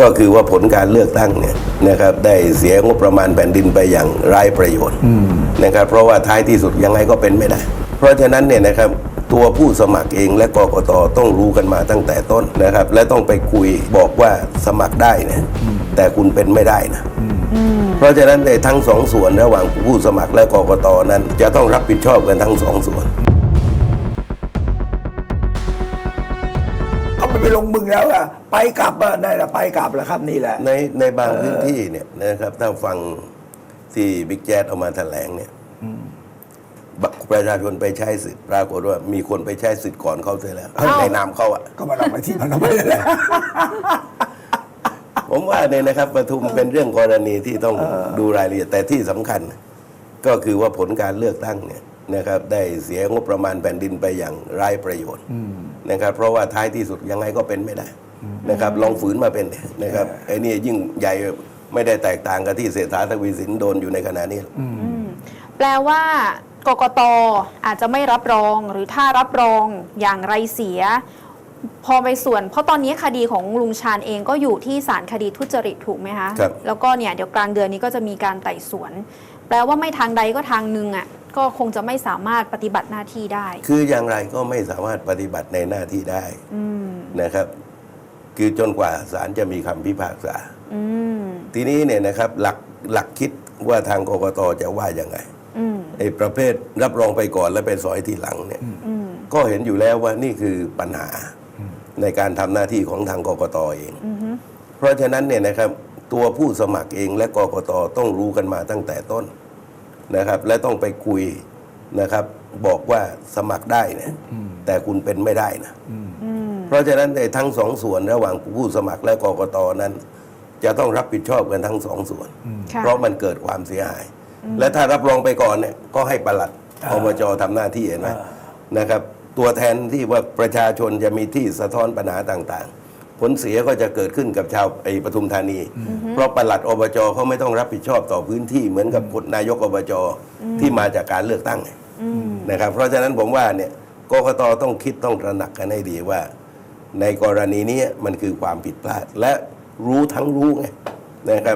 ก็คือว่าผลการเลือกตั้งเนี่ยนะครับได้เสียงบประมาณแผ่นดินไปอย่างไร้ประโยชน์นะครับเพราะว่าท้ายที่สุดยังไงก็เป็นไม่ได้ เพราะฉะนั้นเนี่ยนะครับตัวผู้สมัครเองและกกตต้องรู้กันมาตั้งแต่ต้นนะครับ และต้องไปคุยบอกว่าสมัครได้นะแต่คุณเป็นไม่ได้นะเพราะฉะนั้นในทั้งสองส่วนระหว่างผู้สมัครและกกตนั้น จะต้องรับผิดชอบกันทั้งสองส่วน เขาไม่ไปลงมึงแล้วอะไปกลับอะได้ละไปกลับแล้วครับนี่แหละ ในในบางพื้นที่เนี่ยนะครับ ถ้าฟังที่บิ๊กแจ๊ดเอามาแถลงเนี่ยบประชาชนไปใช้สิทธิ์ปรากฏว่ามีคนไปใช้สิทธิ์ก่อนเขาเสียแล้วอ้าวในนามเขาอะก็มาเอาไปที่มันเอาไปเลยแหละผมว่าเนี่ยนะครับปทุมเป็นเรื่องกรณีที่ต้องดูรายละเอียดแต่ที่สำคัญ ก็คือว่าผลการเลือกตั้งเนี่ยนะครับ ได้เสียงบประมาณแผ่นดินไปอย่างไร้ประโยชน์ นะครับ เพราะว่าท้ายที่สุดยังไงก็เป็นไม่ได้นะครับ ลองฝืนมาเป็นเนี่ยนะครับไอ้นี่ยิ่งใหญ่ไม่ได้แตกต่างกับที่เศรษฐาทวีสินโดนอยู่ในขณะนี้แปลว่ากกตอาจจะไม่รับรองหรือถ้ารับรองอย่างไรเสีย พอไปส่วน เพราะตอนนี้คดีของลุงชาญเองก็อยู่ที่ศาลคดีทุจริตถูกไหมคะครับแล้วก็เนี่ยเดี๋ยวกลางเดือนนี้ก็จะมีการไต่สวน แปลว่าไม่ทางใดก็ทางหนึ่งอะ ก็คงจะไม่สามารถปฏิบัติหน้าที่ได้ คืออย่างไรก็ไม่สามารถปฏิบัติในหน้าที่ได้อืมนะครับ คือจนกว่าศาลจะมีคำพิพากษาอืมทีนี้เนี่ยนะครับหลักหลักคิดว่าทางกกตจะว่ายังไงอืมไอ้ประเภทรับรองไปก่อนแล้วไปสอยทีหลังเนี่ยอืมก็เห็นอยู่แล้วว่านี่คือปัญหาในการทำหน้าที่ของทางกกตเองอือฮึเพราะฉะนั้นเนี่ยนะครับตัวผู้สมัครเองและกกตต้องรู้กันมาตั้งแต่ต้น นะครับ และต้องไปคุยนะครับ บอกว่าสมัครได้เนี่ยแต่คุณเป็นไม่ได้นะอืมเพราะฉะนั้นในทั้งสองส่วนระหว่างผู้สมัครและกกตนั้น จะต้องรับผิดชอบกันทั้งสองส่วนค่ะเพราะมันเกิดความเสียหาย และถ้ารับรองไปก่อนเนี่ยก็ให้ปลัดอบจทำหน้าที่เห็นไหมนะครับ ตัวแทนที่ว่าประชาชนจะมีที่สะท้อนปัญหาต่างๆ ผลเสียก็จะเกิดขึ้นกับชาวไอ้ปทุมธานี เพราะปลัดอบจเขาไม่ต้องรับผิดชอบต่อพื้นที่เหมือนกับคนนายกอบจที่มาจากการเลือกตั้งไงอืมนะครับ เพราะฉะนั้นผมว่าเนี่ยกกตต้องคิดต้องตระหนักกันให้ดีว่า ในกรณีนี้มันคือความผิดพลาดและรู้ทั้งรู้ไงนะครับ